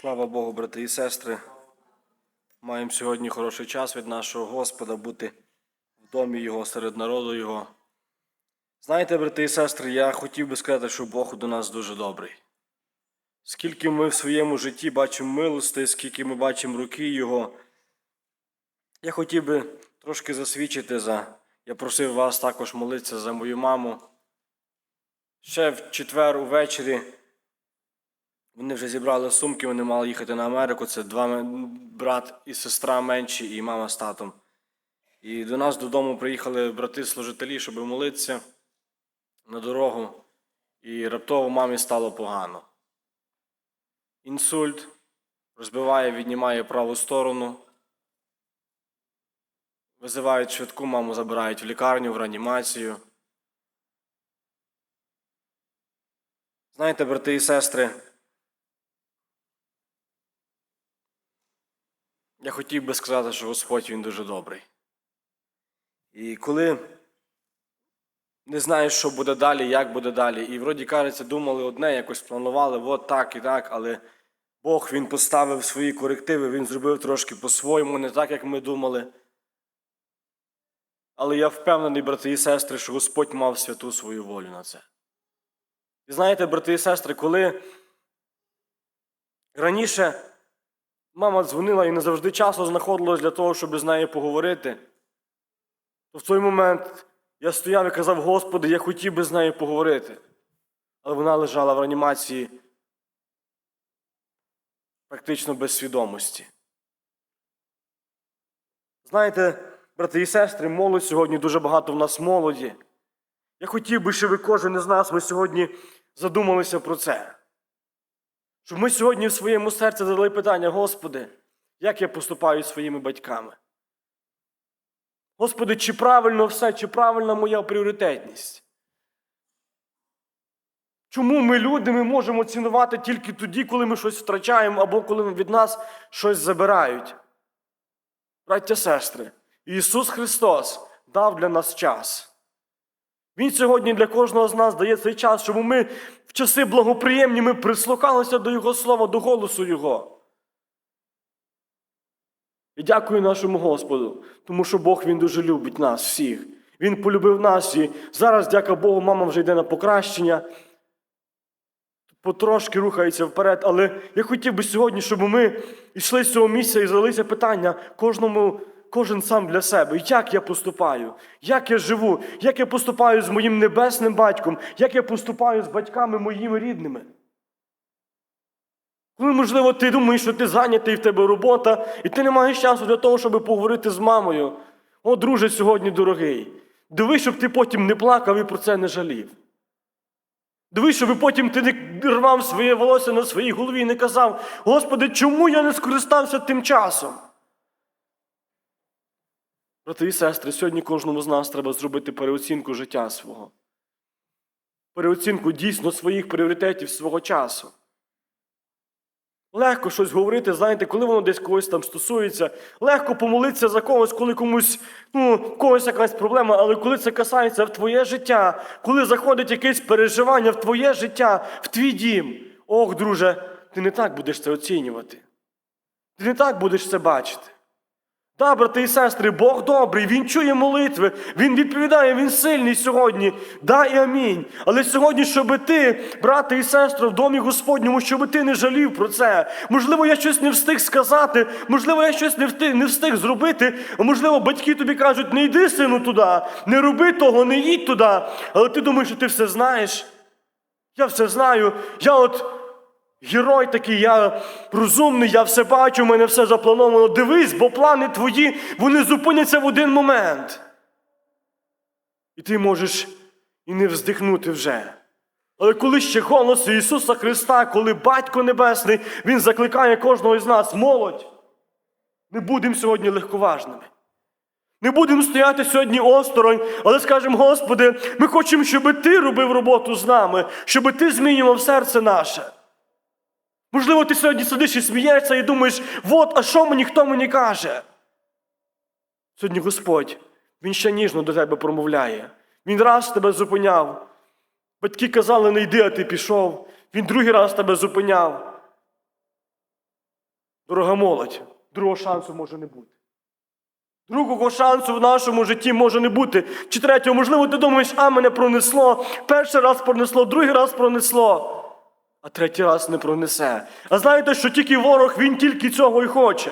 Слава Богу, брати і сестри. Маємо сьогодні хороший час від нашого Господа бути в домі Його, серед народу Його. Знаєте, брати і сестри, я хотів би сказати, що Бог до нас дуже добрий. Скільки ми в своєму житті бачимо милости, скільки ми бачимо руки Його. Я хотів би трошки засвідчити за. Я просив вас також молитися за мою маму. Ще в четвер увечері вони вже зібрали сумки, вони мали їхати на Америку. Це два брат і сестра менші, і мама з татом. І до нас додому приїхали брати-служителі, щоб молитися на дорогу. І раптово мамі стало погано. Інсульт розбиває, віднімає праву сторону. Визивають швидку, маму забирають в лікарню, в реанімацію. Знаєте, брати і сестри, я хотів би сказати, що Господь Він дуже добрий. І коли не знаєш, що буде далі, як буде далі, і вроді кажеться, думали одне, якось планували, от так і так, але Бог Він поставив свої корективи, Він зробив трошки по-своєму, не так, як ми думали. Але я впевнений, брати і сестри, що Господь мав святу свою волю на це. І знаєте, брати і сестри, коли раніше мама дзвонила і не завжди часу знаходилось для того, щоб з нею поговорити, то в той момент я стояв і казав, Господи, я хотів би з нею поговорити. Але вона лежала в реанімації практично без свідомості. Знаєте, брати і сестри, молодь сьогодні дуже багато в нас молоді. Я хотів би, щоб кожен із нас ми сьогодні задумалися про це. Щоб ми сьогодні в своєму серці задали питання, Господи, як я поступаю зі своїми батьками? Господи, чи правильно все, чи правильна моя пріоритетність? Чому ми, люди, ми можемо цінувати тільки тоді, коли ми щось втрачаємо, або коли від нас щось забирають? Браття сестри, Ісус Христос дав для нас час. Він сьогодні для кожного з нас дає цей час, щоб ми в часи благоприємні ми прислухалися до Його слова, до голосу Його. І дякую нашому Господу, тому що Бог Він дуже любить нас всіх. Він полюбив нас і зараз, дяка Богу, мама вже йде на покращення. Потрошки рухається вперед, але я хотів би сьогодні, щоб ми йшли з цього місця і задалися питання кожному, кожен сам для себе. Як я поступаю? Як я живу? Як я поступаю з моїм небесним батьком? Як я поступаю з батьками моїми рідними? Коли, можливо, ти думаєш, що ти зайнятий в тебе робота, і ти не маєш часу для того, щоб поговорити з мамою. О, друже, сьогодні дорогий. Дивись, щоб ти потім не плакав і про це не жалів. Дивись, щоб потім ти не рвав своє волосся на своїй голові і не казав, Господи, чому я не скористався тим часом? Брати і сестри, сьогодні кожному з нас треба зробити переоцінку життя свого. Переоцінку дійсно своїх пріоритетів свого часу. Легко щось говорити, знаєте, коли воно десь когось там стосується. Легко помолитися за когось, коли комусь, ну, когось якась проблема, але коли це касається в твоє життя, коли заходить якесь переживання в твоє життя, в твій дім, ох, друже, ти не так будеш це оцінювати. Ти не так будеш це бачити. Да, брати і сестри, Бог добрий, Він чує молитви, Він відповідає, Він сильний сьогодні. Да і амінь. Але сьогодні, щоб ти, брати і сестри, в домі Господньому, щоб ти не жалів про це. Можливо, я щось не встиг сказати, можливо, я щось не встиг, не встиг зробити, можливо, батьки тобі кажуть, не йди, сину, туди, не роби того, не їдь туди. Але ти думаєш, що ти все знаєш. Я все знаю. Я от герой такий, я розумний, я все бачу, у мене все заплановано. Дивись, бо плани твої, вони зупиняться в один момент. І ти можеш і не вздихнути вже. Але коли ще голос Ісуса Христа, коли Батько Небесний, Він закликає кожного із нас, молодь, не будемо сьогодні легковажними. Не будемо стояти сьогодні осторонь, але скажемо, Господи, ми хочемо, щоб Ти робив роботу з нами, щоб Ти змінював серце наше. Можливо, ти сьогодні сидиш і смієшся і думаєш, от, а що мені, хто мені каже? Сьогодні Господь, Він ще ніжно до тебе промовляє. Він раз тебе зупиняв. Батьки казали, не йди, а ти пішов. Він другий раз тебе зупиняв. Дорога молодь, другого шансу може не бути. Другого шансу в нашому житті може не бути. Чи третього, можливо, ти думаєш, а мене пронесло, перший раз пронесло, другий раз пронесло, а третій раз не пронесе. А знаєте, що тільки ворог, він тільки цього і хоче.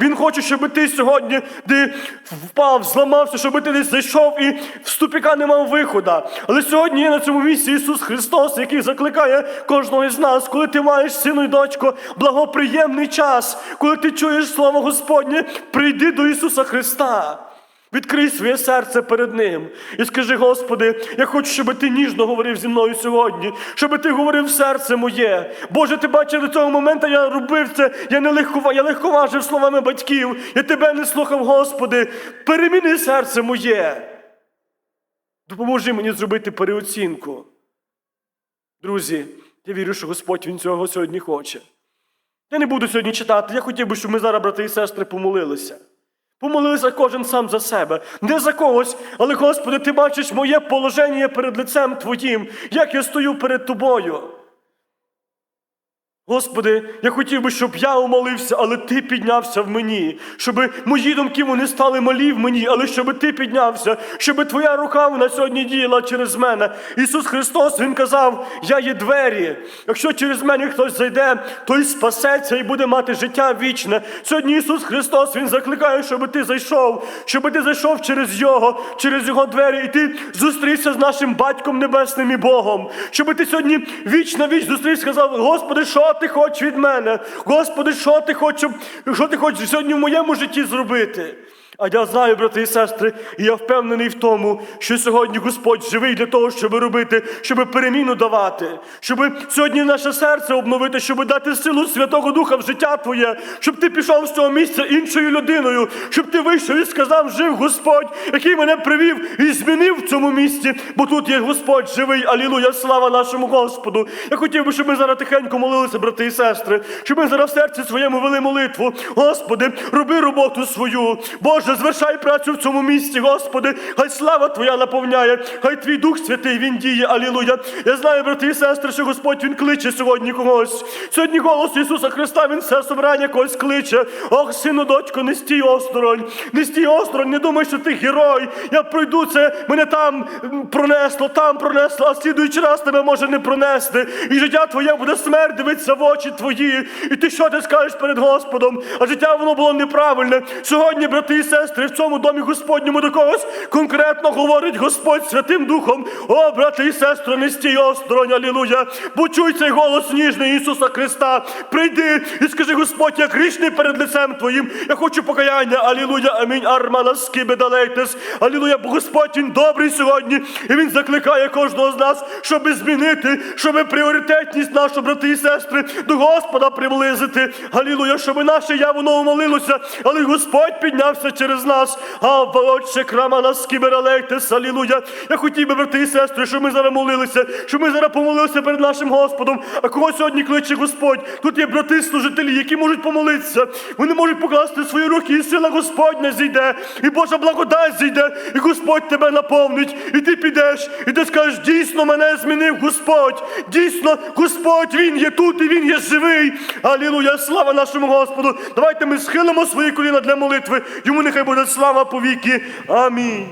Він хоче, щоб ти сьогодні ти впав, зламався, щоб ти десь зайшов і в ступіка не мав виходу. Але сьогодні є на цьому місці Ісус Христос, який закликає кожного із нас, коли ти маєш сину і дочко, благоприємний час, коли ти чуєш Слово Господнє, прийди до Ісуса Христа. Відкрий своє серце перед Ним і скажи, Господи, я хочу, щоб ти ніжно говорив зі мною сьогодні, щоб ти говорив серце моє. Боже, ти бачив до цього моменту, я робив це, я не легкова, я легковажив словами батьків, я тебе не слухав, Господи. Переміни серце моє. Допоможи мені зробити переоцінку. Друзі, я вірю, що Господь Він цього сьогодні хоче. Я не буду сьогодні читати. Я хотів би, щоб ми зараз, брати і сестри, помолилися. Помолилися кожен сам за себе, не за когось, але, Господи, ти бачиш моє положення перед лицем Твоїм, як я стою перед Тобою. Господи, я хотів би, щоб я умолився, але Ти піднявся в мені, щоб мої думки вони стали малі в мені, але щоб Ти піднявся, щоб Твоя рука вона сьогодні діяла через мене. Ісус Христос Він казав: Я є двері. Якщо через мене хтось зайде, той спасеться і буде мати життя вічне. Сьогодні Ісус Христос Він закликає, щоб ти зайшов, щоб ти зайшов через Його, через Його двері, і ти зустрівся з нашим Батьком Небесним і Богом. Щоб ти сьогодні віч на віч зустрівся, сказав, Господи, що ти хочеш від мене? Господи, що ти хочеш, що ти хочеш сьогодні в моєму житті зробити? А я знаю, брати і сестри, і я впевнений в тому, що сьогодні Господь живий для того, щоб робити, щоб переміну давати, щоб сьогодні наше серце обновити, щоб дати силу Святого Духа в життя Твоє, щоб ти пішов з цього місця іншою людиною, щоб ти вийшов і сказав, жив Господь, який мене привів і змінив в цьому місці, бо тут є Господь живий. Алілуя, слава нашому Господу. Я хотів би, щоб ми зараз тихенько молилися, брати і сестри, щоб ми зараз в серці своєму вели молитву. Господи, роби роботу свою. Боже, звершай працю в цьому місці, Господи, хай слава Твоя наповняє, хай Твій Дух Святий Він діє. Алілуя. Я знаю, брати і сестри, що Господь Він кличе сьогодні когось. Сьогодні голос Ісуса Христа, Він все собрання когось кличе. Ох, сину, дочко, не стій осторонь, не стій осторонь, не думай, що ти герой. Я пройду це, мене там пронесло, там пронесло, а слідуючий раз тебе може не пронести. І життя твоє буде смерть дивитися в очі твої. І ти що ти скажеш перед Господом? А життя воно було неправильне. Сьогодні, брати і сестри, в цьому домі Господньому до когось конкретно говорить Господь Святим Духом. О, брати і сестри, не стій осторонь, алілуя. Почуй цей голос ніжний Ісуса Христа. Прийди і скажи, Господь, я грішний перед лицем Твоїм. Я хочу покаяння. Алілуя, амінь. Армана скибедалейтес. Алілуя, бо Господь Він добрий сьогодні. І Він закликає кожного з нас, щоб змінити, щоб пріоритетність нашу, брати і сестри, до Господа приблизити. Алілуя, щоб наше я воно умолилося, але Господь піднявся через нас. А отче крамана скібералейтес. Алілуя. Я хотів би, брати і сестри, щоб ми зараз молилися, щоб ми зараз помолилися перед нашим Господом. А кого сьогодні кличе Господь? Тут є брати служителі, які можуть помолитися. Вони можуть покласти свої руки, і сила Господня зійде, і Божа благодать зійде, і Господь тебе наповнить. І ти підеш, і ти скажеш, дійсно мене змінив Господь. Дійсно, Господь Він є тут і Він є живий. Алілуя, слава нашому Господу. Давайте ми схилимо свої коліна для молитви. Йому нехай буде слава повіки. Амінь.